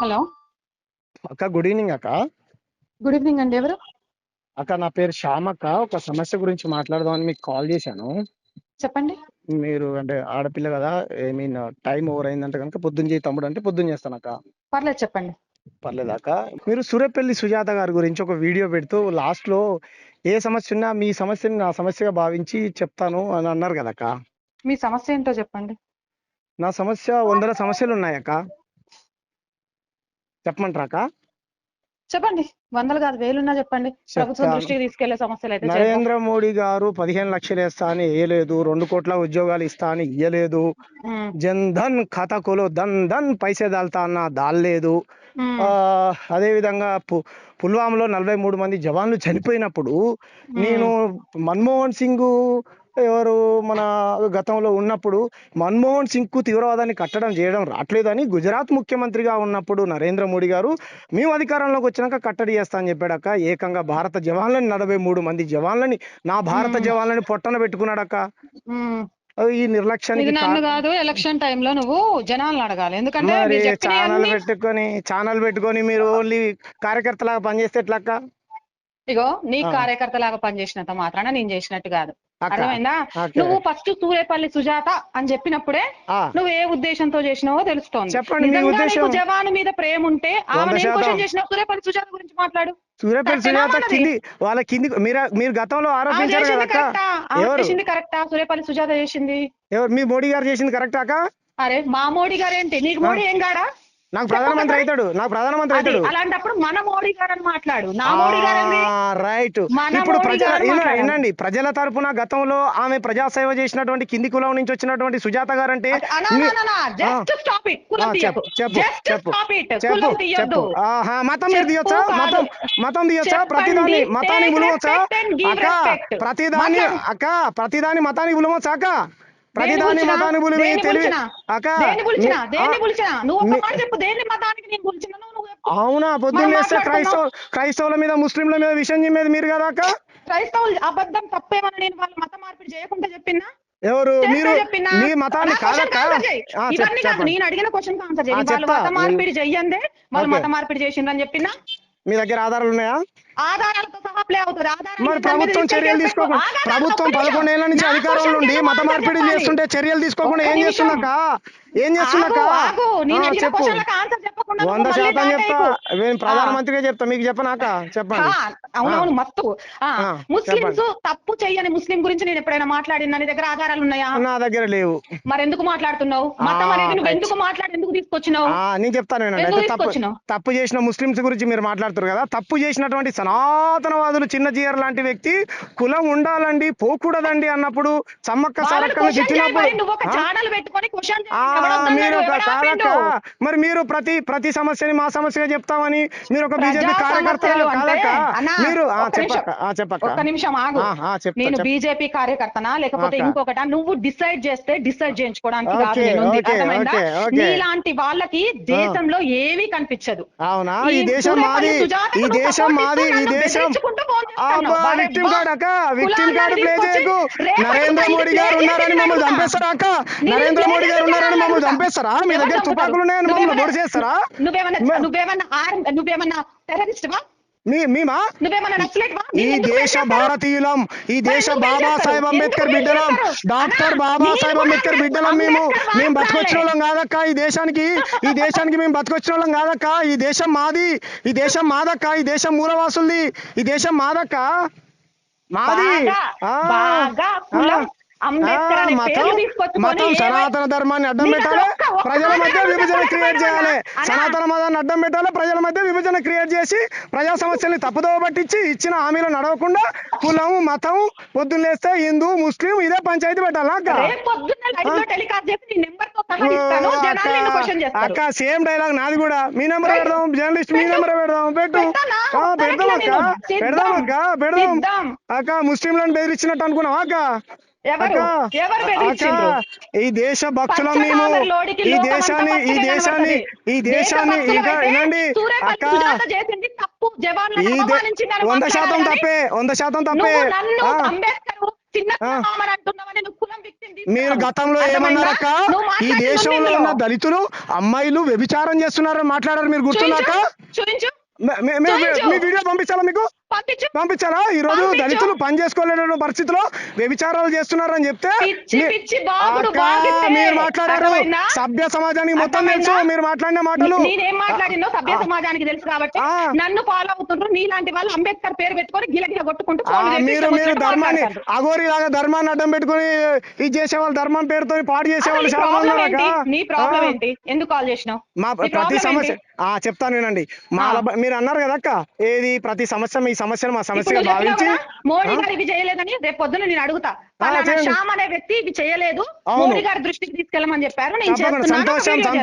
Hello. అక్క good evening అక్క. Good evening అండి ఎవరు? అక్క నా పేరు శ్యామ్ అక్క. ఒక సమస్య గురించి మాట్లాడదామని మీకు కాల్ చేశాను. చెప్పండి. మీరు అంటే ఆడపిల్ల కదా ఐ మీన్ టైం ఓవర్ అయిందంటే కనుక పొద్దున్న చేయి తమ్ముడు అంటే పొద్దున్న చేస్తాను అక్క. పర్లేదు చెప్పండి. పర్లేదు అక్క? మీరు సూర్యపల్లి సుజాత గారి గురించి ఒక వీడియో పెడుతూ లాస్ట్లో ఏ సమస్య ఉన్నా మీ సమస్యని నా సమస్యగా భావించి చెప్తాను అని అన్నారు కదా అక్క. మీ సమస్య ఏంటో చెప్పండి. నా సమస్య వందల సమస్యలు ఉన్నాయక్క చెప్పమంటారా అక్క చెప్పండి. వందలు కాదు వేలున్నా చెప్పండి. ప్రభుత్వం. దృష్టికి తీసుకెళ్ళే సమస్యలు అయితే. నరేంద్ర మోడీ గారు పదిహేను లక్షలు ఇస్తా అని ఇయ్యలేదు రెండు కోట్ల ఉద్యోగాలు ఇస్తా అని ఇయ్యలేదు. జన్ ధన్ ఖాతాకులో ధన్ ధన్ పైసే దాల్తా అన్న దాల్లేదు. అదే విధంగా పుల్వామాలో నలభై మూడు మంది జవాన్లు చనిపోయినప్పుడు నేను మన్మోహన్ సింగ్ ఎవరు మన గతంలో ఉన్నప్పుడు మన్మోహన్ సింగ్కు తీవ్రవాదాన్ని కట్టడం చేయడం రావట్లేదని గుజరాత్ ముఖ్యమంత్రిగా ఉన్నప్పుడు నరేంద్ర మోడీ గారు మేము అధికారంలోకి వచ్చినాక కట్టడి చేస్తా అని చెప్పాడక్క. ఏకంగా భారత జవాన్లని నలభై మూడు మంది జవాన్లని నా భారత. జవాన్లని పొట్టన పెట్టుకున్నాడక్క. ఈ నిర్లక్ష్యానికి కాదు ఎలక్షన్ టైంలో నువ్వు జనాలను అడగాలి. ఎందుకంటే ఛానల్ పెట్టుకొని ఛానల్ పెట్టుకొని మీరు ఓన్లీ కార్యకర్తలాగా పనిచేస్తే ఎట్లక్క? ఇగో నీ. కార్యకర్త లాగా పనిచేసినంత మాత్రాన నేను చేసినట్టు కాదు. అర్థమైందా. నువ్వు ఫస్ట్ సూర్యపల్లి సుజాత అని చెప్పినప్పుడే నువ్వు ఏ ఉద్దేశంతో చేసినావో తెలుస్తోంది. చెప్పండి జవాను మీద ప్రేమ ఉంటే ఆమె. క్వశ్చన్ చేసినావు సూర్యపల్లి సుజాత గురించి మాట్లాడు. కరెక్టేనా సుజాత? కింది వాళ్ళ కింది మీరు మీరు గతంలో ఆరోపించారు కదా ఎవరు? చేసింది కరెక్టా? సూర్యపల్లి సుజాత చేసింది. ఎవరు? మీ మోడీ గారు చేసింది కరెక్ట్ అరే మా మోడీ గారు ఏంటి నీకు మోడీ ఏం గాడా? నాకు ప్రధానమంత్రి అవుతాడు నాకు ప్రధానమంత్రి అవుతాడు అలాంటప్పుడు మన మోడీ గారు అని మాట్లాడు నా మోడీ? రైట్ ఇప్పుడు ప్రజల. వినండి ప్రజల తరపున గతంలో ఆమె ప్రజాసేవ చేసినటువంటి కింది కులం నుంచి వచ్చినటువంటి సుజాత గారు అంటే. చెప్పు చెప్పు చెప్పు. చెప్పు మతం మీరు తీయొచ్చా. మతం మతం తీయొచ్చా. ప్రతిదాని మతానికి విలువచ్చా అక్క. ప్రతిదాని. అక్క ప్రతిదాని మతానికి విలువచ్చా అక్క ప్రతిదాని విలువ దేన్ని తెలివి? అక్క? మీ- మీ-. అవునా పొద్దున్న లేస్తే క్రైస్తవ. క్రైస్తవుల మీద ముస్లింల మీద విషయం చెప్పేది మీరు కదా అక్క క్రైస్తవులు అబద్ధం తప్పేమని నేను వాళ్ళ మత మార్పిడి చేయకుండా చెప్పినా ఎవరు మీరు? మీ మతాన్ని కాదక్క నేను అడిగిన క్వశ్చన్ ఆన్సర్ ఆ, చేయి వాళ్ళు. మత మార్పిడి చెయ్యందే వాళ్ళు. మత మార్పిడి చేసిండ్రని చెప్పినా మీ దగ్గర ఆధారాలు ఉన్నాయా ఆధారాలతో సహా ప్లే అవుతుంది. ఆధారాలు మరి ప్రభుత్వం చర్యలు. తీసుకోకుండా ప్రభుత్వం. పదకొండేళ్ళ నుంచి అధికారంలో ఉండి మత మార్పిడి. చేస్తుంటే చర్యలు తీసుకోకుండా ఏం. చేస్తుందక్క ఏం చేస్తుందక్క ఆగు, ఆగు. నేను ఆ, అడిగిన చెప్పు. వంద శాతం చెప్తా. నేను ప్రధానమంత్రిగా చెప్తా. మీకు చెప్పనాక చెప్పండి. అవునవును ఆ, ముస్లిమ్స్ తప్పు చెయ్యని ముస్లిం గురించి నేను ఎప్పుడైనా మాట్లాడిన నీ దగ్గర ఆధారాలు ఉన్నాయా? నా దగ్గర లేవు. మరి ఎందుకు మాట్లాడుతున్నావు? మతం అనేది నువ్వు. ఎందుకు మాట్లాడి ఎందుకు తీసుకొచ్చినావు? నేను చెప్తాను? తప్పు చేసిన ముస్లింస్ గురించి మీరు మాట్లాడుతారు కదా? తప్పు చేసినటువంటి సనాతనవాదులు చిన్న జీయర్ లాంటి వ్యక్తి కులం ఉండాలండి పోకూడదండి అన్నప్పుడు సమ్మక్క సారక్కను మరి, మీరు కాదక్క మరి మీరు ప్రతి ప్రతి సమస్యని మా సమస్యగా చెప్తామని మీరు ఒక బీజేపీ కార్యకర్త కాదక్క? మీరు. చెప్పక్క నిమిషం ఆగు. నేను. బీజేపీ కార్యకర్తనా లేకపోతే. ఇంకొకట? నువ్వు డిసైడ్ చేస్తే డిసైడ్ చేయించుకోవడానికి కాదు నేను. నీలాంటి వాళ్ళకి దేశంలో ఏమీ కనిపించదు. అవునా? ఈ దేశం మాది ఈ దేశం మాది ఈ నన్ను దేశం విక్టిమ్ కార్డ్ అక్క విక్టిమ్ కార్డ్ ప్లే చేయకు నరేంద్ర మోడీ గారు ఉన్నారని మమ్మల్ని. చంపేస్తారా అక్క నరేంద్ర మోడీ గారు ఉన్నారని మమ్మల్ని. చంపేస్తారా మీ దగ్గర? తుపాకులు ఉన్నాయని మమ్మల్ని నువ్వేమన్నా- పొడి చేస్తారా నువ్వేమన్నా నువ్వేమన్నా నువ్వేమన్నా టెర్రరిస్ట్ వా మీ మేమా? ఈ దేశ? భారతీయులం ఈ దేశ బాబా? సాహెబ్ అంబేద్కర్ బిడ్డలం? డాక్టర్ బాబా సాహెబ్ అంబేద్కర్ బిడ్డలం మేము. మేము బతకొచ్చిన వాళ్ళం కాదక్క ఈ దేశానికి. ఈ దేశానికి మేము బతకొచ్చిన వాళ్ళం కాదక్క. ఈ దేశం మాది. ఈ దేశం మాదక్క. ఈ దేశం మూలవాసులది. ఈ దేశం మాదక్క? మాది. మతం సనాతన ధర్మాన్ని అడ్డం పెట్టాలి ప్రజల మధ్య విభజన క్రియేట్. చేయాలి. సనాతన మతాన్ని అడ్డం పెట్టాలి ప్రజల మధ్య విభజన క్రియేట్ చేసి ప్రజా సమస్యల్ని తప్పుదోవ పట్టించి ఇచ్చిన హామీలు నడవకుండా కులం మతం పొద్దున్న లేస్తే హిందూ ముస్లిం ఇదే పంచాయతీ పెట్టాలా అక్క సేమ్ డైలాగ్ నాది కూడా మీ నెంబర్. పెడదాం జర్నలిస్ట్ మీ. నెంబర్ పెడదాం పెట్టు పెడదాం అక్క. పెడదాం అక్క పెడదాం. అక్క ముస్లింలను బెదిరించినట్టు అనుకున్నావా అక్క ఈ దేశ భక్తులం మేము ఈ దేశాన్ని ఈ దేశాన్ని. ఈ దేశాన్ని ఇంకా వినండి అక్క. ఈ వంద శాతం తప్పే వంద శాతం తప్పే. మీరు గతంలో? ఏమన్నారక్క ఈ దేశంలో. ఉన్న దళితులు అమ్మాయిలు వ్యభిచారం చేస్తున్నారని మాట్లాడారు మీరు గుర్తున్నాక. మీ వీడియో పంపించాలా మీకు? పంపించు పంపించాలా ఈ రోజు. దళితులు పని చేసుకోలేని పరిస్థితిలో వ్యభిచారాలు చేస్తున్నారని చెప్తే. మీరు మాట్లాడారు? సభ్య సమాజానికి మొత్తం తెలుసు? మీరు మాట్లాడిన మాటలు నేనేం మాట్లాడినో సభ్య. సమాజానికి తెలుసు కాబట్టి. నన్ను ఫాలో అవుతుండ్రు నీలాంటి వాళ్ళు అంబేద్కర్ పేరు పెట్టుకొని గిలగిల కొట్టుకుంటూ మీరు మీరు ధర్మాన్ని. అగోరి లాగా ధర్మాన్ని అడ్డం పెట్టుకుని ఇది చేసేవాళ్ళు ధర్మం పేరుతో పాడు చేసేవాళ్ళు చాలా మంది నీ ప్రాబ్లం. ఏంటి ఎందుకు కాల్ చేసినావు మా ప్రతి సమస్య చెప్తాను వినండి మా మీరు అన్నారు కదా అక్క ఏది ప్రతి సమస్య మీ సమస్యను మా సమస్యగా భావించి మోడీ? గారు ఇవి చేయలేదని రేపు పొద్దున నేను అడుగుతా. శ్యామ్ అనే వ్యక్తి ఇవి చేయలేదు. మోడీ గారి దృష్టికి తీసుకెళ్ళమని చెప్పారు నేను తప్పకుండా.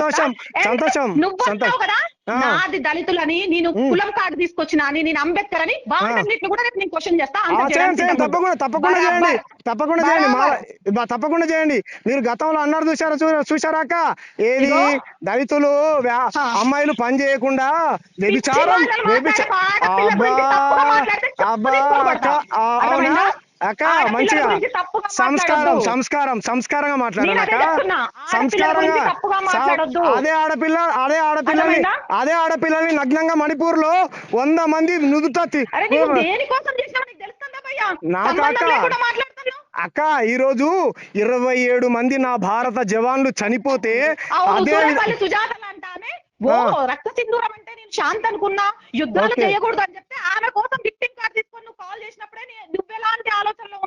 చేస్తున్నాను, నువ్వు కదా. నాది దళితులని నేను. కులం కార్డు తీసుకొచ్చిన అని నేను అంబేద్కర్ అని కూడా నేను క్వశ్చన్ చేస్తా తప్పకుండా. తప్పకుండా చేయండి. తప్పకుండా చేయండి తప్పకుండా మీరు గతంలో అన్నారు చూసారా చూ- చూసారాక ఏది. దళితులు. అమ్మాయిలు పని చేయకుండా వ్యభిచారం మాటలు వ్యభిచ- మాట్లాడే ఆడపిల్ల గురించి అబ్బా తప్పుగా మాట్లాడితే చెప్పు అబ్బా తీసుకోబడతా. అక్క ఆ, అవునా? అక్క మంచిగా సంస్కారం. సంస్కారం సంస్కారంగా మాట్లాడాలి అదే అక్క. ఆడపిల్ల సంస్కారంగా. అదే ఆడపిల్ల అదే ఆడపిల్లని? అదే ఆడపిల్లని నగ్నంగా మణిపూర్లో వంద మంది నుదుట నీకు అక్క. అక్క ఈరోజు ఇరవై ఏడు మంది నా భారత జవాన్లు చనిపోతే అదే. రక్త సింధూరం అంటే నేను శాంతి అనుకున్నా యుద్ధాలు. చేయకూడదు అని చెప్తే ఆమె కోసం విక్టింగ్ కార్డ్ తీసుకొని నువ్వు కాల్ చేసినప్పుడే ఆలోచనలో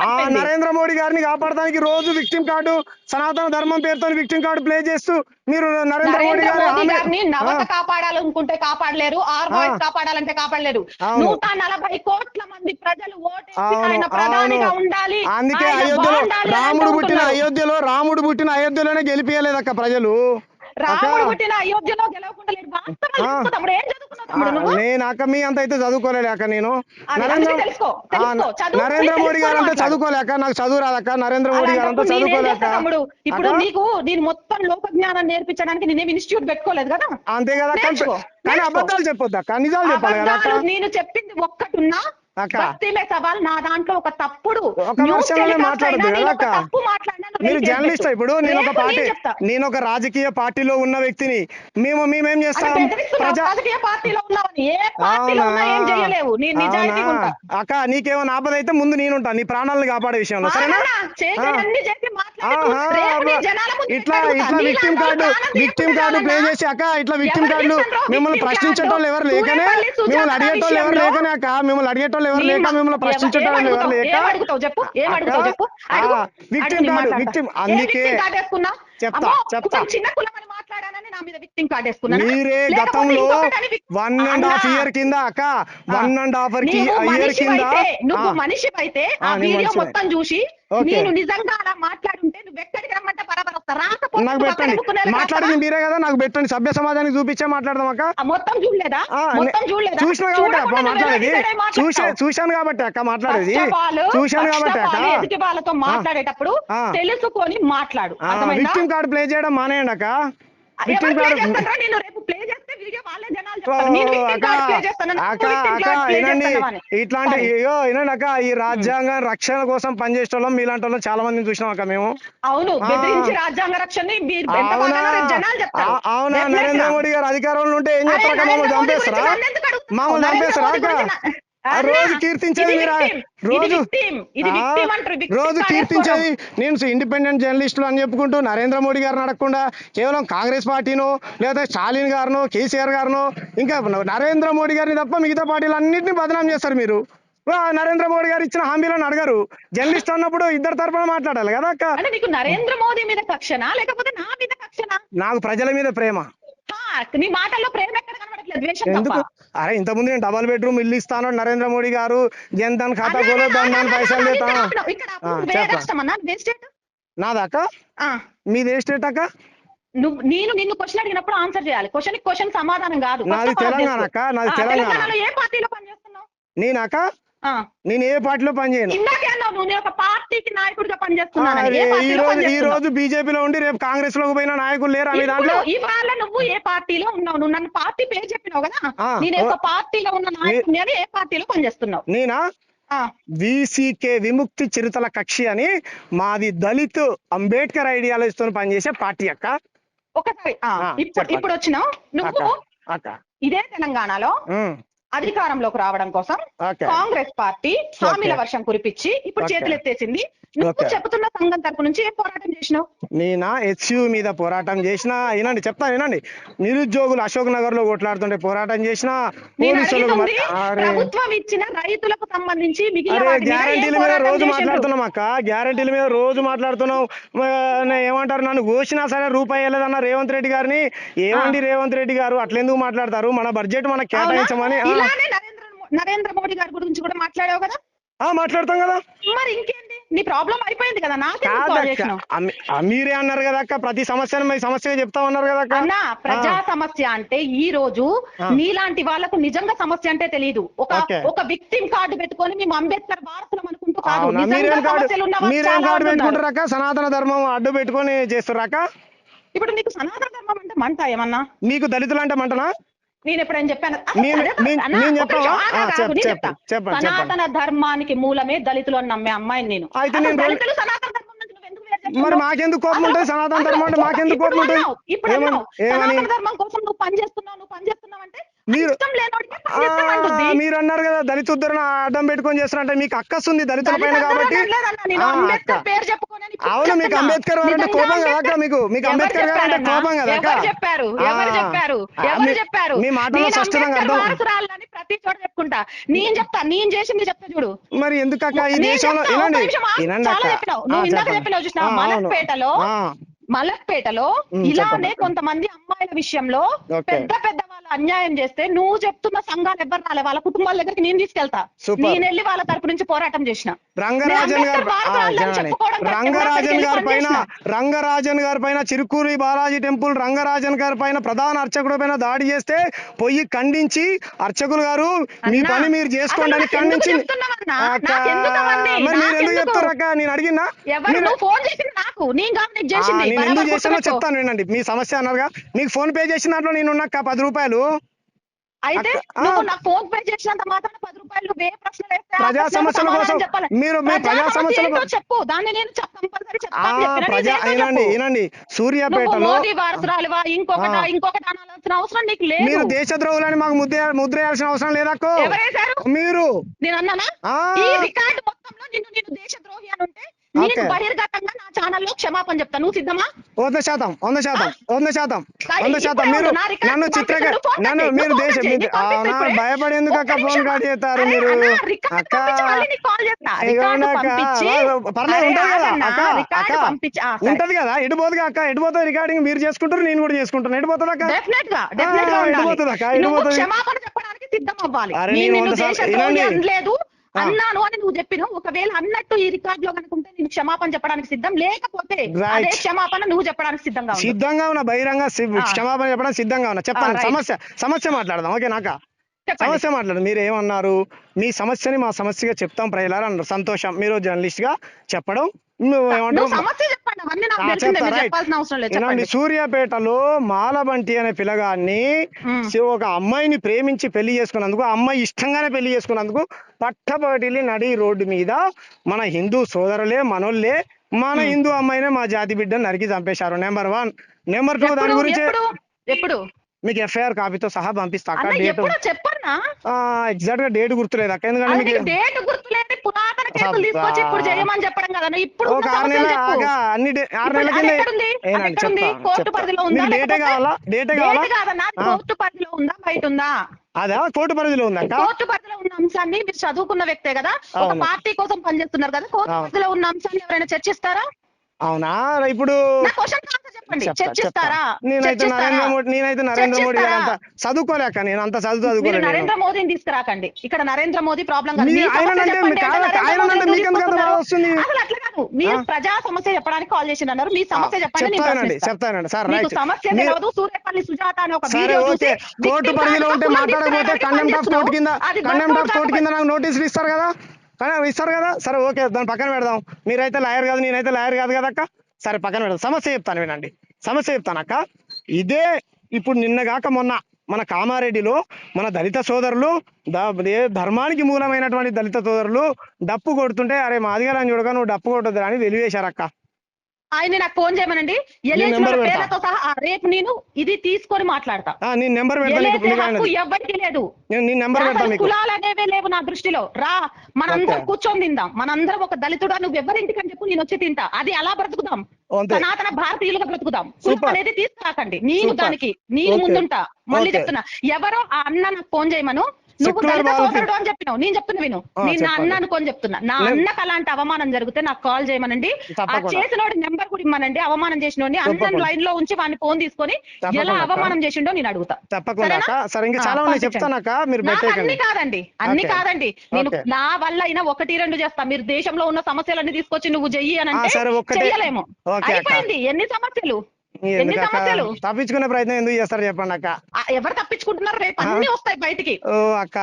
నాకు నరేంద్ర మోడీ గారిని కాపాడడానికి రోజు విక్టిమ్ కార్డు సనాతన ధర్మం పేరుతో విక్టిమ్ కార్డు ప్లే చేస్తూ మీరు నరేంద్ర మోడీ గారి గారిని నవత కాపాడాలనుకుంటే కాపాడలేరు ఆర్ బాయ్స్ ఆ. కాపాడాలంటే కాపాడలేరు. నూట నలభై కోట్ల మంది ప్రజలు ఆయన ప్రధానిగా అవును ఉండాలి అందుకే అయోధ్యలో రాముడు పుట్టిన. అయోధ్యలో రాముడు పుట్టిన అయోధ్యలోనే గెలిపియలేదక్క ప్రజలు రాముడు అక్క. పుట్టిన అయోధ్యలో గెలవకుండా లేడు వాస్తవం ఆ. తెలుసుకో తమ్ముడు ఏం చదువుకున్నావు తమ్ముడు నువ్వు నేను అక్క మీ అంత అయితే చదువుకోలేక నేను అది నరేంద్ర అందుకే తెలుసుకో, ఆ, తెలుసుకో, చదువు, నరేంద్ర తెలుసుకో మోడీ గారు అంటే మాట్లాడు. చదువుకోలేక నాకు చదువు రాదక్క నరేంద్ర మోడీ గారు అలాంటప్పుడు నేనేం చదువుకోలేక చేస్తా తమ్ముడు ఇప్పుడు అక్క? నీకు నేను మొత్తం లోక జ్ఞానం నేర్పించడానికి నేనేం ఇన్స్టిట్యూట్ పెట్టుకోలేదు కదా అంతే కదా అక్క. నేర్చుకో, కానీ నేర్చుకో. అబద్ధాలు చెప్పొద్దు అక్క నిజాలు చెప్పాలి కదా అక్క అబద్ధాలు నేను చెప్పింది ఒక్కటున్నా సవాల్ నా దాంట్లో ఒక తప్పుడు మీరు జర్నలిస్ట్. ఇప్పుడు నేను ఒక పార్టీ నేను ఒక రాజకీయ పార్టీలో ఉన్న వ్యక్తిని. మేము మేమేం చేస్తాం? రాజకీయ పార్టీలో అక్క నీకేమైనా ఆపద అయితే ముందు నేనుంటా నీ ప్రాణాలను కాపాడే విషయంలో. సరేనా? ఇట్లా. ఇట్లా victim card victim card play? చేసి అక్క ఇట్లా విక్టిమ్ కార్డులు చేస్తుండ్రో మిమ్మల్ని ప్రశ్నించేటోళ్ళు ఎవరు కార్డు? లేకనే మిమ్మల్ని అడిగేటోళ్ళు ఎవరు లేకనే అక్క మిమ్మల్ని అడిగేటోళ్ళు ఎవరు లేక మిమ్మల్ని ప్రశ్నించేటోళ్ళు ఎవరు లేక నేను కార్డు. ఏ అందుకే కార్డు? చెప్తా, చెప్తా. చిన్న కులం అని మాట్లాడానని నా మీద కార్డు వేసుకున్నానా? మీరే గతంలో వన్ అండ్ హాఫ్ ఇయర్ కింద అక్క వన్ అండ్ హాఫ్ ఇయర్ కింద నువ్వు ఆ, మనిషివైతే ఆ, వీడియో. మొత్తం చూసి. నేను నిజంగా అలా మాట్లాడుంటే నువ్వు ఎక్కడికి రమ్మంటే బరాబర్ వస్తా. రాకపోతే నాకు పెట్టండి. మాట్లాడింది? మీరే కదా నాకు పెట్టండి. సభ్య సమాజానికి చూపించే మాట్లాడదాం అక్క. మొత్తం చూడలేదా? మొత్తం చూడలేదా? చూసినా కాబట్టి అక్క మాట్లాడేది. చూసా? చూశాను కాబట్టి అక్క మాట్లాడేది. చూశాను కాబట్టి అక్క. వాళ్ళతో మాట్లాడేటప్పుడు. తెలుసుకొని మాట్లాడు. విక్టిమ్ కార్డు ప్లే చేయడం మానేయండి అక్క. ఎవరు విక్టిమ్ కార్డు చేస్తారా? ఇట్లాంటి. అయ్యో వినండి అక్క ఈ రాజ్యాంగ రక్షణ కోసం పనిచేసే వాళ్ళం మీలాంటి వాళ్ళం చాలా మందిని చూసినాం అక్క మేము. అవును రాజ్యాంగ నరేంద్ర. మోడీ గారు అధికారంలో ఉంటే ఏం అక్క? మమ్మల్ని చంపేస్తారా? మమ్మల్ని చంపేస్తారా అక్క? రోజు కీర్తించేది మీరా? రోజు రోజు కీర్తించేది నేను ఇండిపెండెంట్ జర్నలిస్టులు అని చెప్పుకుంటూ నరేంద్ర మోడీ గారిని అడగకుండా కేవలం కాంగ్రెస్ పార్టీనో లేదా స్టాలిన్ గారినో కేసీఆర్ గారినో ఇంకా నరేంద్ర మోడీ గారిని తప్ప మిగతా పార్టీలు అన్నింటినీ బదనాం చేస్తారు మీరు. నరేంద్ర మోడీ గారు ఇచ్చిన హామీలను అడగరు. జర్నలిస్ట్ అన్నప్పుడు ఇద్దరు తరపున మాట్లాడాలి కదా అక్క? నీకు నరేంద్ర మోదీ మీద కక్షనా లేకపోతే నా మీద కక్షనా? నాకు ప్రజల మీద ప్రేమ. నీ మాటల్లో ప్రేమ ఎక్కడ కనబడట్లేదు? ద్వేషం అరే ఇంతకుముందు నేను డబల్ బెడ్రూమ్ ఇల్లు ఇస్తాను నరేంద్ర మోడీ గారు. జన్ధన్ ఖాతా అదే, కోలో అదే, దాని అదే, పైసలు చేస్తాను నాదక్క ఆ, మీది ఏ స్టేట్ అక్క? నువ్వు నేను నిన్ను క్వశ్చన్ అడిగినప్పుడు ఆన్సర్ చేయాలి. క్వశ్చన్ క్వశ్చన్ సమాధానం కాదు. నాది తెలంగాణ. అక్క, నాది. తెలంగాణలో ఏ పార్టీలో పనిచేస్తున్నావు? నేనక్క నేను ఏ పార్టీలో పనిచేయను ఈ రోజు ఈ? రోజు బీజేపీలో ఉండి రేపు కాంగ్రెస్లోకి పోయిన నాయకులు లేరా ఇప్పుడు దాంట్లో? ఇవాళ నువ్వు ఏ పార్టీలో ఉన్నావు? నువ్వు నన్ను పార్టీ పేరు చెప్పినావు కదా? నేను ఒక పార్టీలో ఉన్న నాయకుడిని అని ఏ పార్టీలో పనిచేస్తున్నావు నేనా? విసికే విముక్తి చిరుతల కక్షి అని మాది దళిత్ అంబేద్కర్ ఐడియాలజీతో పనిచేసే పార్టీ అక్క. ఒకసారి ఇప్పుడు. ఇప్పుడు వచ్చినావు. నువ్వు ఇదే తెలంగాణలో అధికారంలోకి రావడం కోసం కాంగ్రెస్ పార్టీ హామీల. వర్షం కురిపించి ఇప్పుడు. చేతులు ఎత్తేసింది నువ్వు. చెబుతున్న సంఘం తరపు నుంచి ఏం పోరాటం చేసినావు? నేనా? హెచ్యు మీద పోరాటం చేసిన? వినండి చెప్తాను వినండి. నిరుద్యోగులు అశోక్ నగర్లో కొట్లాడుతుంటే పోరాటం చేసిన? ప్రభుత్వం ఇచ్చిన రైతులకు సంబంధించి గ్యారంటీల మీద రోజు? మాట్లాడుతున్నాం అక్క. గ్యారంటీల మీద రోజు మాట్లాడుతున్నాం. ఏమంటారు? నన్ను కోసినా సరే రూపాయి వెళ్ళదన్న రేవంత్ రెడ్డి గారిని. ఏమండి రేవంత్ రెడ్డి గారు? అట్లెందుకు మాట్లాడతారు? మన బడ్జెట్ మనకు? కేటాయించమని నరేంద్ర మోడీ గారి గురించి కూడా మాట్లాడావు కదా? ఆ, మాట్లాడతాం కదా. మరి ఇంకేంటి నీ ప్రాబ్లం అయిపోయింది కదా ఆ, మీరే అన్నారు కదా అక్క ప్రతి సమస్యను మీ సమస్యగా చెప్తామన్నారు కదా అక్క. అన్నా ప్రజా సమస్య అంటే ఈ రోజు. నీలాంటి వాళ్ళకు నిజంగా సమస్య అంటే తెలియదు ఒక. ఒక విక్టిమ్ కార్డు పెట్టుకొని మేము అంబేద్కర్ వారసులం అనుకుంటూ కాదు. మీరేం కార్డు ఉన్నారు. సనాతన ధర్మం అడ్డు పెట్టుకొని చేస్తుర్రు అక్క? ఇప్పుడు నీకు సనాతన ధర్మం అంటే మంట ఏమన్నా? మీకు దళితులు అంటే మంటనా? నేను ఎప్పుడైనా చెప్పాను? సనాతన ధర్మానికి మూలమే దళితులు అని నమ్మే అమ్మాయిని నేను. దళితులు సనాతన ధర్మం మరి? మాకెందుకు కోపం ఉంటుంది? సనాతన ధర్మం అంటే మాకెందుకు ఇప్పుడు కోపం ఉంటుంది ఇప్పుడు సనాతన ధర్మం కోసం నువ్వు పని చేస్తున్నావు నువ్వు పని చేస్తున్నావు అంటే మీరు-. మీరు అన్నారు కదా దళిత ఉద్ధరణ అడ్డం పెట్టుకొని చేస్తున్నారంటే మీకు అక్కస్తుంది దళితుల పైన కాబట్టి అవును మీకు. అంబేద్కర్ అంటే కోపం కదా మీకు మీకు అంబేద్కర్ గారు అంటే? కోపం కదా చెప్పారు ఎవరు చెప్పారు ఎవరు మీ- చెప్పారు మీ మాటలో స్పష్టంగా అర్థం ప్రతి చోట చెప్పుకుంటా నేను చెప్తా నేను చేసింది చెప్తా చూడు మరి ఎందుకు అక్క ఈ దేశంలో వినండి. వినండి చాలా అక్క నువ్వు ఇందాక. చెప్పినావు చూసినావా? మలక్పేటలో మలక్పేటలో ఇలానే. కొంతమంది అమ్మాయిల విషయంలో. పెద్ద పెద్ద అన్యాయం చేస్తే నువ్వు చెప్తున్న సంఘాలు ఎవ్వరు రాలే. వాళ్ళ కుటుంబాల దగ్గరికి నేను తీసుకెళ్తా. నేను వెళ్ళి వాళ్ళ తరపు నుంచి పోరాటం చేసిన. రంగరాజన్ గారు రంగరాజన్ గారి పైన రంగరాజన్ గారి పైన చిరుకూరి బాలాజీ టెంపుల్ రంగరాజన్ గారి పైన ప్రధాన అర్చకుడు పైన దాడి చేస్తే పొయ్యి ఖండించి అర్చకులు గారు మీ పని మీరు చేసుకోండి అని ఖండించి? మరి మీరు ఎందుకు? చెప్తారు అక్క నేను అడిగినా ఎవరు? మీరు- నువ్వు ఫోన్ చేసింది నాకు. నేను ఎందుకు గుర్తుపెట్టుకో. చెప్తాను వినండి. మీ సమస్య అన్నారుగా మీకు ఫోన్ పే చేసిన దాంట్లో నేను పది రూపాయలు. అయితే అక్క- ఆ. నువ్వు నాకు ఫోన్ పే చేసినంత మాత్రం పది రూపాయలు నువ్వు ఏ ప్రశ్న ప్రజా సమస్యల కోసం. మీరు మీ ప్రజా సమస్య సమస్యల చెప్పు. దాన్ని నేను కంపల్సరీ చెప్తాను నేను నువ్వు సూర్యాపేటలో వారసురాలివా ఇంకొకటి ఆ. ఇంకొకటి అనాల్సిన అవసరం నీకు లేదు. మీరు దేశద్రోహులని మాకు ముద్ర ముద్ర వేయాల్సిన అవసరం ఎవరేశారు? మీరు. నేను అన్నానా. ఈ రికార్డు మొత్తంలో నిన్ను నేను దేశద్రోహి నేను. బహిర్గతంగా నా ఛానల్లో క్షమాపణ చెప్తాను నువ్వు సిద్ధమా? వంద శాతం వంద శాతం వంద శాతం వంద శాతం. మీరు నన్ను చిత్రగా నన్ను మీరు దేశ అవునా. భయపడి ఎందుకు అక్క ఫోన్. కట్ చేస్తారు మీరు? అక్క. పర్లేదు ఉంటది కదా అక్క రికార్డు అక్క. పంపించి, ఆ, సరే. ఉంటది కదా ఎటు పోతుంది అక్క ఎటు పోతుంది రికార్డింగ్ మీరు చేసుకుంటారు నేను కూడా చేసుకుంటాను. ఎటు పోతుంది అక్క? డెఫినెట్గా డెఫినెట్గా ఆ, ఉండాలి. ఎటు పోతుంది అక్క? ఎటు నువ్వు పోతుంది? క్షమాపణ చెప్పడానికి సిద్ధం అవ్వాలి. నేను నిన్ను అన్నాను అని నువ్వు చెప్పినావు ఒకవేళ అన్నట్టు ఈ రికార్డ్లో కనుకుంటే నేను క్షమాపణ చెప్పడానికి సిద్ధం. లేకపోతే. అదే క్షమాపణ నువ్వు చెప్పడానికి సిద్ధంగా. సిద్ధంగా ఉన్నా బహిరంగ. క్షమాపణ చెప్పడం సిద్ధంగా ఉన్నా. చెప్పండి right. సమస్య సమస్య మాట్లాడదాం. ఓకే నాక? సమస్య మాట్లాడు. మీరు ఏమన్నారు మీ సమస్యని మా సమస్యగా చెప్తాం ప్రజలారా అన్నారు. సంతోషం. మీరు జర్నలిస్ట్గా చెప్పడం ఏమంటారు సూర్యాపేటలో మాలబంటి అనే పిల్లగాన్ని ఒక అమ్మాయిని ప్రేమించి పెళ్ళి చేసుకున్నందుకు అమ్మాయి ఇష్టంగానే పెళ్ళి చేసుకున్నందుకు పట్టపగటిల్లి నడి రోడ్డు మీద మన హిందూ సోదరులే మనోళ్ళే మన హిందూ అమ్మాయినే మా జాతి బిడ్డను నరికి చంపేశారు. నెంబర్ వన్ నెంబర్ టూ దాని గురించి ఎప్పుడు? మీకు ఎఫ్ఐఆర్ కాపీతో సహా పంపిస్తా అక్క అన్న డేట్ ఎప్పుడు చెప్పన్నా ఎగ్జాక్ట్గా డేట్ గుర్తులేదు అక్క ఎందుకంటే అది మీకు నీకు డేట్ గుర్తులేని పురాతన కేసులు తీసుకొచ్చి ఇప్పుడు చేయమని చెప్పడం కదా నువ్వు ఇప్పుడు ఒక ఉన్న ఆరు సమస్యలు నెలల చెప్పు. ఆగా అన్ని డే- ఆరు ఇప్పుడు నెలల అది కింద ఎక్కడుంది? అది ఏనండి ఎక్కడుంది? చెప్తా కోర్టు చెప్తా. పరిధిలో ఉందా మీకు డేటే లేకపోతే- కావాలా డేటే కావాలా డేట్ కాదన్నా అది ఆ. కోర్టు పరిధిలో ఉందా బయట ఉందా అదా కోర్టు పరిధిలో ఉందక్క కోర్టు పరిధిలో ఉన్న అంశాన్ని మీరు చదువుకున్న వ్యక్తే కదా ఒక అవును. పార్టీ కోసం పనిచేస్తున్నారు కదా కోర్టు అవును. పరిధిలో ఉన్న అంశాన్ని ఎవరైనా చర్చిస్తారా అవునా? ఇప్పుడు చర్చిస్తారా. నేనైతే? నరేంద్ర మోడీ నేనైతే నరేంద్ర మోడీ గారు అంత? చదువుకోలేక నేను అంత చదువు చదువుకోలేదు నరేంద్ర మోదీని తీసుకురాకండి. ఇక్కడ నరేంద్ర మోదీ ప్రాబ్లం వస్తుంది? మీరు? ప్రజా సమస్య చెప్పడానికి కాల్ చేసి అన్నారు మీ సమస్య చెప్పండి చెప్తానండి సార్ రైట్. సమస్య తెలియదు సూర్యపల్లి సుజాత అని ఒక వీడియో చూసి కోర్టు పరిధిలో ఉంటే మాట్లాడకపోతే కండెమ్ ఆఫ్ కోర్టు కింద కండెమ్ గొప్ప కోర్టు కింద నాకు నోటీసులు ఇస్తారు కదా? కానీ ఇస్తారు కదా. సరే ఓకే. దాన్ని పక్కన పెడదాం. మీరైతే లాయర్ కాదు నేనైతే లాయర్ కాదు కదా అక్క? సరే పక్కన పెడదాం. సమస్య చెప్తాను వినండి. సమస్య చెప్తాను అక్క. ఇదే ఇప్పుడు నిన్నగాక మొన్న మన కామారెడ్డిలో మన దళిత సోదరులు ఏ ధర్మానికి మూలమైనటువంటి దళిత సోదరులు డప్పు కొడుతుంటే అరే మాదిగారని చూడగా నువ్వు డప్పు కొట్టద్దు అని వెలివేశారక్క ఆయన నాకు ఫోన్ చేయమనండి. పేర్లతో సహా ఆ, రేపు నేను ఇది తీసుకొని మాట్లాడతా ఆ, నీ నెంబర్ పెడతా నీకు- ఎలేసే నీకు హక్కు ఆయనది. ఎవ్వరికి లేదు నేను నీ నెంబర్ పెడతా అసలు మీకు కులాలు అనేవే లేవు నా దృష్టిలో రా మనందరం. కూర్చొని తిందాం మనందరం ఒక దళితుడా నువ్వు ఎవరింటికి అని చెప్పు నేను వచ్చి తింటా అది అలా బ్రతుకుదాం సనాతన భారతీయులుగా బ్రతుకుదాం. అనేది తీసుకురాకండి నేను. దానికి నేను. ముందుంటా మళ్ళీ. చెప్తున్నా ఎవరో ఆ అన్న నాకు ఫోన్ చేయమను నువ్వు దళిత సోదరుడు అని చెప్పినావు. నేను చెప్తున్నా విను. నేను నా. అన్న అనుకొని చెప్తున్నా. నా అన్నకు అలాంటి అవమానం జరిగితే నాకు కాల్ చేయమనండి. ఆ. చేసినోడి నెంబర్ కూడా ఇమ్మనండి. అవమానం అందరిని తప్పకుండా. లైన్లో ఉంచి వాడిని ఫోన్ తీసుకొని ఎలా. అవమానం చేసిండో నేను అడుగుతా. తప్పకుండా సరే ఇంకా చాలా ఉన్నాయి. మీరు అన్ని కాదండి. అన్ని. కాదండి. నేను. నా వల్ల అయినా ఒకటి రెండు చేస్తా. మీరు దేశంలో ఉన్న సమస్యలన్నీ తీసుకొచ్చి నువ్వు చెయ్యి అని అంటే అక్క. అయిపోయింది. ఎన్ని సమస్యలు? తప్పించుకునే ప్రయత్నం ఎందుకు చేస్తారు చెప్పండి అక్క? ఎవరు తప్పించుకుంటున్నారు రేపు? అన్ని వస్తాయి బయటికి. ఓ అక్క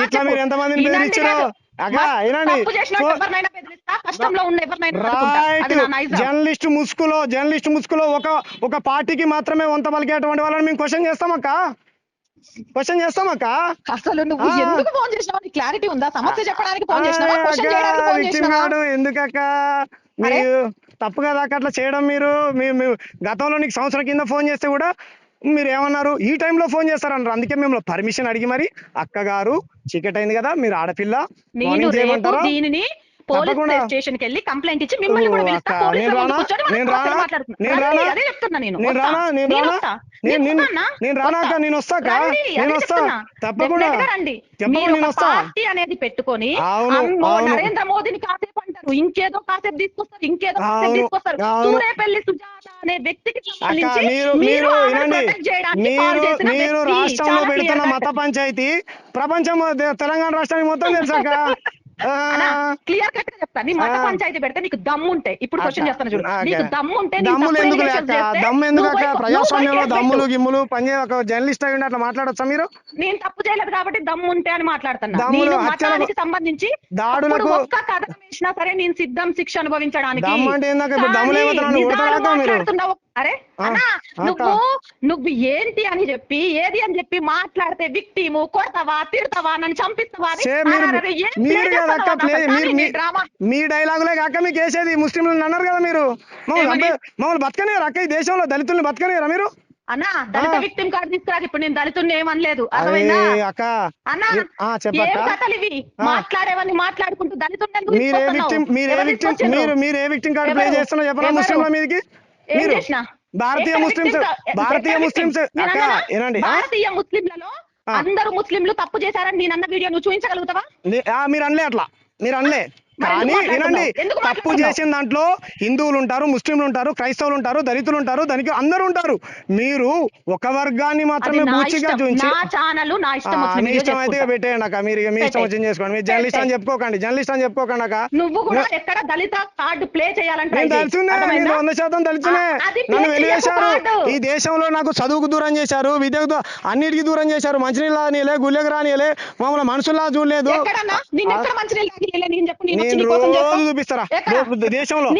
ఇట్లా. మీరు ఎంతమందిని వినండి బెదిరించారు. జర్నలిస్ట్ ముసుగులో జర్నలిస్ట్ ముసుగులో ఒక ఒక పార్టీకి మాత్రమే వంత పలికేటువంటి వాళ్ళని మేము క్వశ్చన్ చేస్తామక్క క్వశ్చన్ చేస్తామక్క అసలు నువ్వు. ఎందుకు ఫోన్ చేసినావు? క్లారిటీ ఉందా? సమస్య చెప్పడానికి ఫోన్ చేసినావా? క్వశ్చన్ చేయడానికి ఫోన్ ఎందుకక్క? మీరు తప్పు కదా అట్లా చేయడం మీరు. మీ- మీ గతంలో నీకు సంవత్సరం కింద ఫోన్ చేస్తే కూడా మీరు ఏమన్నారు? ఈ టైంలో ఫోన్ చేస్తారన్నారు. అందుకే మేము పర్మిషన్ అడిగి మరి అక్క గారు చీకటి అయింది కదా మీరు ఆడపిల్ల. నేను దీనిని పోలీస్. స్టేషన్కి వెళ్ళి కంప్లైంట్ ఇచ్చి మిమ్మల్ని కూడా పిలుస్తా నేను? కూర్చొని మనం? అదే చెప్తున్నా. రానా? రానా? వస్తా. తప్పకుండా. రండి మీరు. పార్టీ అనేది పెట్టుకొని. నరేంద్ర మోదీని కాసేపు అంటారు ఇంకేదో కాసేపు తీసుకొస్తారు ఇంకేదో కాసేపు తీసుకొస్తారు. సూరేపల్లి సుజాత అనే వ్యక్తికి మీరు. రాష్ట్రంలో పెడుతున్న మత. పంచాయతీ ప్రపంచం తెలంగాణ రాష్ట్రానికి మొత్తం తెలుసాక క్లియర్ కట్గా చెప్తా నీ మత. పంచాయతీ పెడితే నీకు దమ్ము ఉంటే ఇప్పుడు క్వశ్చన్ చేస్తాను చూడు. నీకు దమ్ము ఉంటే నీ దమ్ములు ఎందుకు దమ్ము ఎందుకు ప్రజాస్వామ్యంలో దమ్ములు గిమ్ములు పని ఒక జర్నలిస్ట్ అయి ఉండి అట్లా మాట్లాడొచ్చా మీరు. నేను తప్పు చేయలేదు కాబట్టి దమ్ము ఉంటే అని మాట్లాడుతున్నా నేను మతానికి సంబంధించి దాడులకు- ఒక్క కథనం వేసినా సరే నేను సిద్ధం శిక్ష అనుభవించడానికి. అరే. నువ్వు నువ్వు ఏంటి అని చెప్పి ఏది అని చెప్పి మాట్లాడితే విక్టిము కొడతావా తిడతావా నన్ను చంపిస్తావా మీ- డైలాగులే కాక మీకు వేసేది ముస్లింలు అన్నారు కదా మీరు మమ్మల్ని బతకనియరు అక్క ఈ దేశంలో దళితుల్ని బతకనియరా మీరు అన్నా దళిత. విక్టిమ్ కార్డు తీసుకురాదు ఇప్పుడు నేను దళితుడిని ఏమనలేదు. మాట్లాడేవన్నీ మాట్లాడుకుంటూ దళితుడిని ఎందుకు మీరు ఏ తీసుకొస్తున్నావు? విక్టిం మీరు ఏ ఎవరు విక్టిం తీసుకొచ్చిండ్రు? మీరు మీరు ఏ విక్టిం కార్డు ప్లే? చేస్తున్నా చెప్పరా? ముస్లింల మీదకి మీరు? భారతీయ ముస్లింస్ భారతీయ? ముస్లింస్ అక్క? ఏనండి? భారతీయ ముస్లింలలో. అందరూ ముస్లింలు తప్పు చేశారని నేను అన్న వీడియో నువ్వు చూపించగలుగుతావా మీరు అనలే అట్లా మీరు అనలే కానీ వినండి తప్పు? చేసిన దాంట్లో హిందువులు ఉంటారు ముస్లింలు ఉంటారు క్రైస్తవులు ఉంటారు దళితులు ఉంటారు దానికి అందరూ ఉంటారు. మీరు ఒక వర్గాన్ని మాత్రమే ఇష్టం. చూపించి మీ ఇష్టం అయితే. పెట్టేయండి అక్క మీరు మీ ఇష్టం. వచ్చింది చేసుకోండి. మీరు జర్నలిస్ట్ అని. చెప్పుకోకండి జర్నలిస్ట్ అని చెప్పుకోకండి అక్క. నువ్వు కూడా ఎక్కడ దళిత కార్డు ప్లే చేయాలంటే నేను దళితునే నేను వంద శాతం దళితునే అది నన్ను వెలివేశారు కాదు. ఈ దేశంలో నాకు చదువుకు దూరం చేశారు విద్యకు అన్నిటికీ దూరం చేశారు. మంచినీళ్ళు రానియలే గుళ్ళకి రానియలే మమ్మల్ని మనుషుల్లా చూడలేదు. నేను. రోజు చూపిస్తారా? దేశంలో?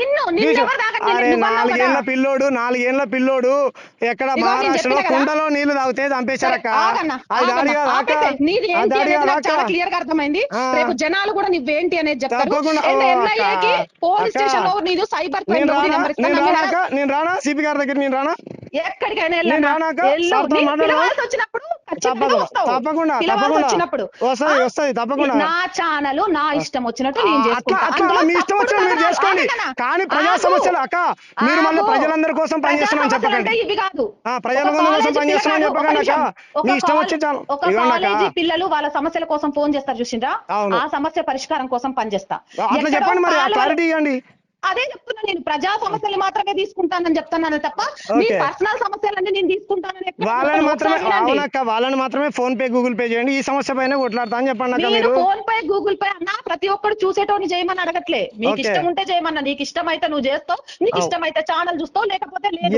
అరే నాలుగేళ్ళ. పిల్లోడు నాలుగేళ్ళ పిల్లోడు ఎక్కడ మహారాష్ట్రలో. కుండలో నీళ్ళు తాగితే చంపేశారక్క? క్లియర్గా అర్థమైంది. రేపు జనాలు కూడా నువ్వేంటి అనేది చెప్తారు. పోలీస్. స్టేషన్లో నీదు సైబర్ నేను రానా? సిపి గారి దగ్గర నేను రానా? ఎక్కడికైనా వచ్చినప్పుడు వస్తుంది తప్పకుండా నా ఛానల్ నా ఇష్టం వచ్చినట్టు నేను మీ ఇష్టం మీరు చేసుకోండి? కానీ ప్రజా. సమస్యలు అక్క మీరు మళ్ళీ. ప్రజలందరి కోసం చెప్పకండి ఇవి కాదు పిల్లలు- చెప్పకండి ఒక అక్క. నిమిషం. మీ ఒక ఇష్టం కాలే- వచ్చి చాలు. ఒక ఇవ్వండి అక్క. కాలేజీ పిల్లలు వాళ్ళ సమస్యల కోసం ఫోన్ చేస్తారు చూసిండ్రా. ఆ సమస్య పరిష్కారం కోసం పనిచేస్తా అట్లా చెప్పండి మరి క్లారిటీ ఇవ్వండి అదే చెప్తున్నా నేను. ప్రజా సమస్యలు మాత్రమే తీసుకుంటానని చెప్తున్నాను తప్ప మీ. పర్సనల్ సమస్యలన్నీ నేను తీసుకుంటానని వాళ్ళని మాత్రమే. అవునక్క వాళ్ళని మాత్రమే ఫోన్ పే గూగుల్ పే చేయండి. ఈ సమస్య పైన కొట్లాడతా అని చెప్పండి మీరు ఫోన్ పే గూగుల్ పే అన్నా ప్రతి ఒక్కరు చూసేటోని చేయమని అడగట్లే. మీకు Okay. ఇష్టం ఉంటే చేయమన్నా. నీకు ఇష్టం అయితే నువ్వు చేస్తావు నీకు. ఇష్టం అయితే ఛానల్ చూస్తావు లేకపోతే లేదు.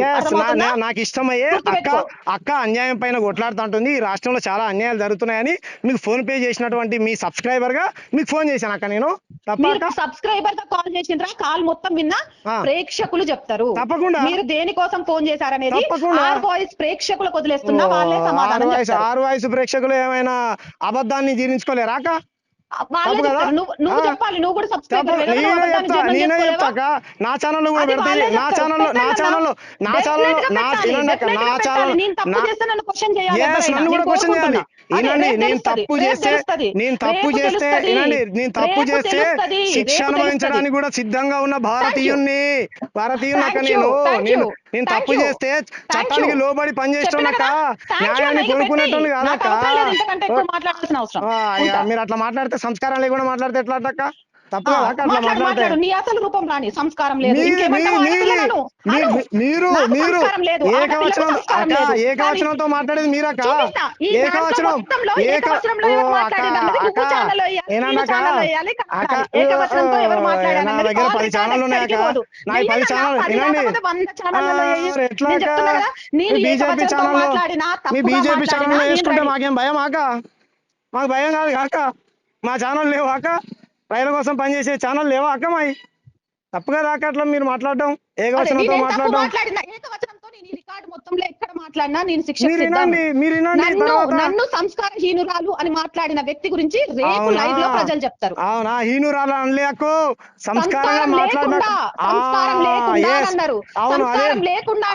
నాకు ఇష్టమయ్యే అక్క. అక్క అన్యాయం పైన కొట్లాడుతా ఉంటుంది ఈ రాష్ట్రంలో చాలా అన్యాయాలు జరుగుతున్నాయని మీకు ఫోన్ పే చేసినటువంటి మీ సబ్స్క్రైబర్గా మీకు ఫోన్ చేశాను అక్క నేను. తప్ప సబ్స్క్రైబర్గా కాల్ చేసిండ్రా కాల్ మొత్తం విన్నా. ప్రేక్షకులు చెప్తారు తప్పకుండా. మీరు దేనికోసం ఫోన్ చేశారనేది. ఆర్ వాయిస్ ప్రేక్షకులకు వదిలేస్తున్నా వాళ్ళే ఆరు సమాధానం వయసు చెప్తారు. ఆరు వయసు ప్రేక్షకులు ఏమైనా అబద్ధాన్ని జీర్ణించుకోలేరా అక్క వాళ్ళే తప్పు కదా? చెప్తారు నువ్వు. చెప్పాలి నువ్వు కూడా నేనే చెప్తాక నా ఛానల్లో కూడా అది పెడితే వాళ్ళే నా. ఛానల్లో నా? ఛానల్లో నా Definitely నా అక్క, నా ఛానల్ నన్ను కూడా క్వశ్చన్ చేయాలి వినండి నేను. తప్పు చేస్తే. నేను తప్పు చేస్తే. వినండి నేను తప్పు చేస్తే రేపు వహించడానికి కూడా సిద్ధంగా ఉన్న భారతీయుణ్ణి భారతీయుని అక్క Thank నేను నేను నేను తప్పు. చేస్తే చట్టానికి. లోబడి పనిచేస్తున్నాక చెప్పినా కదా? Thank you, న్యాయాన్ని కోరుకునేటోని కాదక్క. మీరు అట్లా మాట్లాడితే సంస్కారం లేకుండా మాట్లాడితే ఎట్లా మాట్లాడు. నీ అసలు రూపం రాని సంస్కారం లేదు. మీరు మీరు ఏకవచనం. ఏకవచనంతో మాట్లాడేది ఏకవచనం ఎవరు అక్క మాట్లాడారు నా దగ్గర పది రికార్డ్ ఛానళ్ళు ఉన్నాయి అక్క ఎక్కడికి పోదు. నా పది ఛానల్ వినండి. మరి బీజేపీ మాట్లాడినా, మీ బీజేపీ నేను వేసుకుంటే. మాకేం భయం అక్క? మాకు భయం కాదు అక్క. మా ఛానల్ లేవు అక్క. ప్రజల కోసం పనిచేసే ఛానల్ లేవా? అక్క మాయి. తప్పు కదా అక్క అట్లా మీరు మాట్లాడడం ఏకవచనంతో మాట్లాడడం మాట్లాడినా ఏకవచనంతో నేను ఈ రికార్డు మొత్తంలో ఎక్కడ మాట్లాడినా నేను శిక్ష నన్ను తర్వాత నన్ను సంస్కారహీనురాలు అని మాట్లాడిన వ్యక్తి గురించి రేపు? లైవ్లో ప్రజలు చెప్తారు. అవునా? హీనురాలు అనలే అక్కు సంస్కారంగా సంస్కారం మాట్లాడిన లేకుండా, సంస్కారం లేకుండా అని అన్నారు. సంస్కారం లేకుండా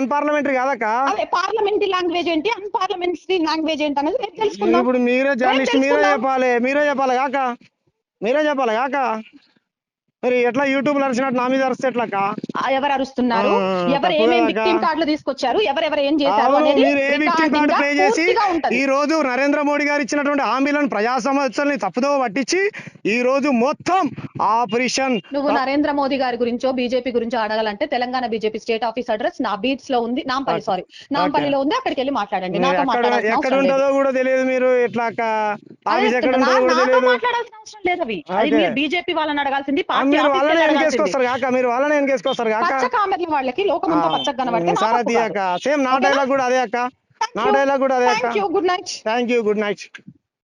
అన్పార్లమెంటరీ కాదక్క అదే పార్లమెంటరీ లాంగ్వేజ్ ఏంటి? అన్పార్లమెంటరీ లాంగ్వేజ్ ఏంటి అనేది రేపు తెలుసుకుందాం. ఇప్పుడు మీరే జర్నలిస్ట్ మీరే. చెప్పాలి మీరే చెప్పాలి కాక. మీరే చెప్పాలి కాక. మరి ఎట్లా యూట్యూబ్ నడిచినట్టు నా మీద అరిస్తే ఎట్లక్క? ఆ, ఎవరు అరుస్తున్నారు? ఎవరు ఏమేమి విక్టిమ్. కార్డులు తీసుకొచ్చారు? ఎవరెవరు ఏం చేశారు మీరు ఏ విక్టిమ్ కార్డు ప్లే చేసి. ఈ రోజు నరేంద్ర మోడీ గారు ఇచ్చినటువంటి హామీలను ప్రజా సమస్యల్ని తప్పుదోవ పట్టించి ఈ రోజు మొత్తం ఆపరేషన్ నువ్వు నరేంద్ర మోదీ గారి గురించో బీజేపీ గురించో అడగాలంటే Telangana BJP state office address నా బీట్స్లో ఉంది నాంపల్లి సారీ నాంపల్లిలో ఉంది అక్కడికి వెళ్ళి మాట్లాడండి. ఎక్కడ. ఉంటుందో కూడా తెలియదు మీరు ఎట్లా మాట్లాడాల్సిన అవసరం లేదు అవి. అది ఓకే. మీరు బీజేపీ వాళ్ళని అడగాల్సింది మీరు వాళ్ళనే వెళ్ళి వెనకేసుకొస్తారు. కాక మీరు వాళ్ళనే వెనకేసుకొస్తారు కాక. కామెర్ల వాళ్ళకి లోకమంతా పచ్చగా కనబడితే నా సరే కాదు. అక్క. సేమ్ నా? డైలాగ్ కూడా అదే అక్క. నా డైలాగ్ కూడా అదే అక్క. Good night thank you good night